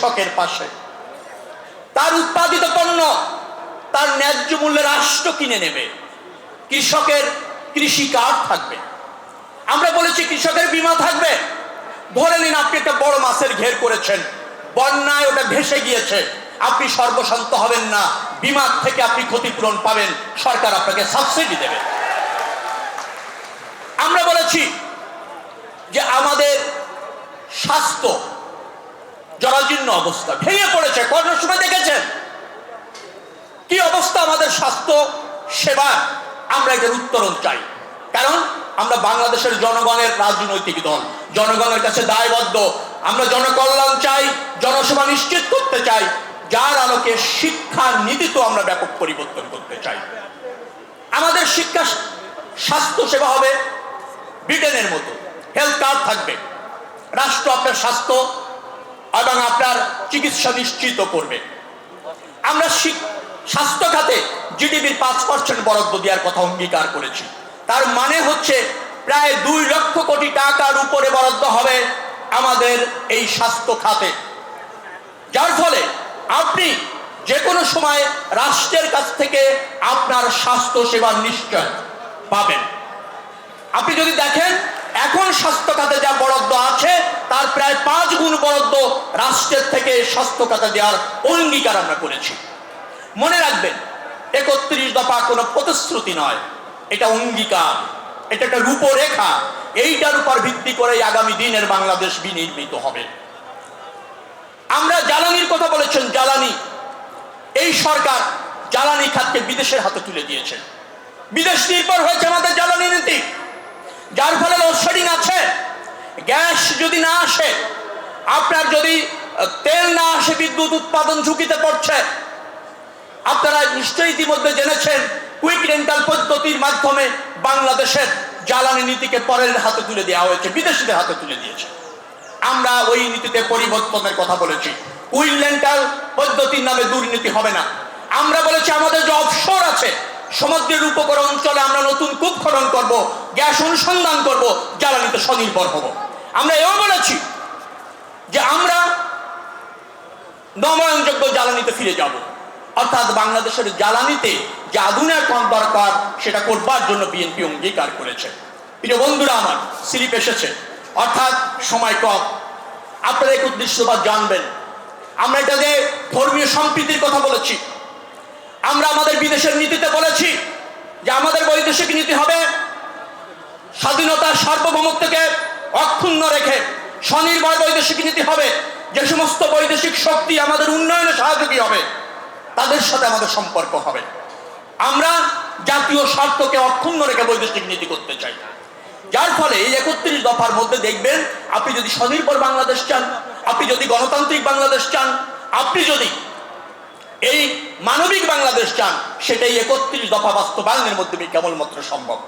কৃষকের পাশে। তার উৎপাদিত পণ্য তার ন্যায্য মূল্যে রাষ্ট্র কিনে নেবে। কৃষকের কৃষি কার্ড থাকবে। আমরা বলেছি কৃষকের বীমা থাকবে। ধরে নিন আপনি একটা বড় মাছের ঘের করেছেন। বন্যায় ওটা ভেসে গিয়েছে। আপনি সর্বশান্ত হবেন না। বিমার থেকে আপনি ক্ষতিপূরণ পাবেন। সরকার আপনাকে সাবসিডি দেবে। আমরা বলেছি যে আমাদের স্বাস্থ্য জরাজীর্ণ অবস্থা, ভেঙে পড়েছে সময় দেখেছেন? কি অবস্থা আমাদের স্বাস্থ্য, সেবা, আমরা এটার উত্তরণ চাই। কারণ আমরা বাংলাদেশের জনগণের রাজনৈতিক দল, জনগণের কাছে দায়বদ্ধ। আমরা জনকল্যাণ চাই, জনসেবা নিশ্চিত করতে চাই। যার আলোকে শিক্ষা তো আমরা ব্যাপক পরিবর্তন করতে চাই। আমাদের শিক্ষা, স্বাস্থ্য সেবা হবে ব্রিটেনের মতো। হেলথ কার্ড থাকবে। রাষ্ট্র আপনার স্বাস্থ্য এবং আপনার চিকিৎসা নিশ্চিত করবে। আমরা স্বাস্থ্য খাতে জিডিপির পাঁচ পার্সেন্ট বরাদ্দ দেওয়ার কথা অঙ্গীকার করেছি। তার মানে হচ্ছে প্রায় দুই লক্ষ কোটি টাকার উপরে বরাদ্দ হবে আমাদের এই স্বাস্থ্য খাতে। যার ফলে আপনি যে কোনো সময় রাষ্ট্রের কাছ থেকে আপনার স্বাস্থ্য সেবার নিশ্চয় পাবেন। আপনি যদি দেখেন এখন স্বাস্থ্য খাতে যা বরাদ্দ আছে, তার প্রায় পাঁচ গুণ বরাদ্দ রাষ্ট্রের থেকে স্বাস্থ্য খাতে দেওয়ার অঙ্গীকার আমরা করেছি। মনে রাখবেন, একত্রিশ দফা কোনো প্রতিশ্রুতি নয়, এটা অঙ্গীকার, এটা একটা রূপরেখা। এইটার উপর ভিত্তি করে আগামী দিনের বাংলাদেশ বিনির্মিত হবে। আমরা জ্বালানির কথা বলেছেন, জ্বালানি। এই সরকার জ্বালানি খাতকে বিদেশের হাতে তুলে দিয়েছে। বিদেশ নির্ভর হয়েছে আমাদের জ্বালানি নীতি। যার ফলে আছে, গ্যাস যদি না আসে, আপনার যদি তেল না আসে, বিদ্যুৎ উৎপাদন ঝুঁকিতে পড়ছে। আপনারা নিশ্চয়ই ইতিমধ্যে জেনেছেন কুইক রেন্টাল পদ্ধতির মাধ্যমে বাংলাদেশের জ্বালানি নীতিকে পরের হাতে তুলে দেওয়া হয়েছে, বিদেশিদের হাতে তুলে দিয়েছে। আমরা ওই নীতিতে পরিবর্তনের কথা বলেছি। কুইক রেন্টাল পদ্ধতির নামে দুর্নীতি হবে না। আমরা বলেছি, আমাদের যে অবসর আছে, সমুদ্রের উপকূল অঞ্চলে আমরা নতুন কূপ খনন করব। গ্যাস অনুসন্ধান করব জ্বালানিতে স্বনির্ভর হব। আমরা এও বলেছি যে আমরা নবায়নযোগ্য জ্বালানিতে ফিরে যাব। অর্থাৎ বাংলাদেশের জ্বালানিতে যে আধুনিকরণ দরকার, সেটা করবার জন্য বিএনপি অঙ্গীকার করেছে। প্রিয় বন্ধুরা আমার, স্লিপ এসেছে। অর্থাৎ সময় কম। আপনারা এক উদ্দেশ্যবাদ জানবেন। আমরা এটা যে ধর্মীয় সম্প্রীতির কথা বলেছি, আমরা আমাদের বিদেশের নীতিতে বলেছি যে আমাদের বৈদেশিক নীতি হবে স্বাধীনতার সার্বভৌমত্বকে অক্ষুণ্ণ রেখে স্বনির্ভর বৈদেশিক নীতি হবে। যে সমস্ত বৈদেশিক শক্তি আমাদের উন্নয়নে সহযোগী হবে, তাদের সাথে আমাদের সম্পর্ক হবে। আমরা জাতীয় স্বার্থকে অক্ষুণ্ণ রেখে বৈদেশিক নীতি করতে চাই। যার ফলে এই একত্রিশ দফার মধ্যে দেখবেন, আপনি যদি স্বনির্ভর বাংলাদেশ চান, আপনি যদি গণতান্ত্রিক বাংলাদেশ চান, আপনি যদি এই মানবিক বাংলাদেশ চান, সেটাই একত্রিশ দফা বাস্তবায়নের মাধ্যমে কেবলমাত্র সম্ভব।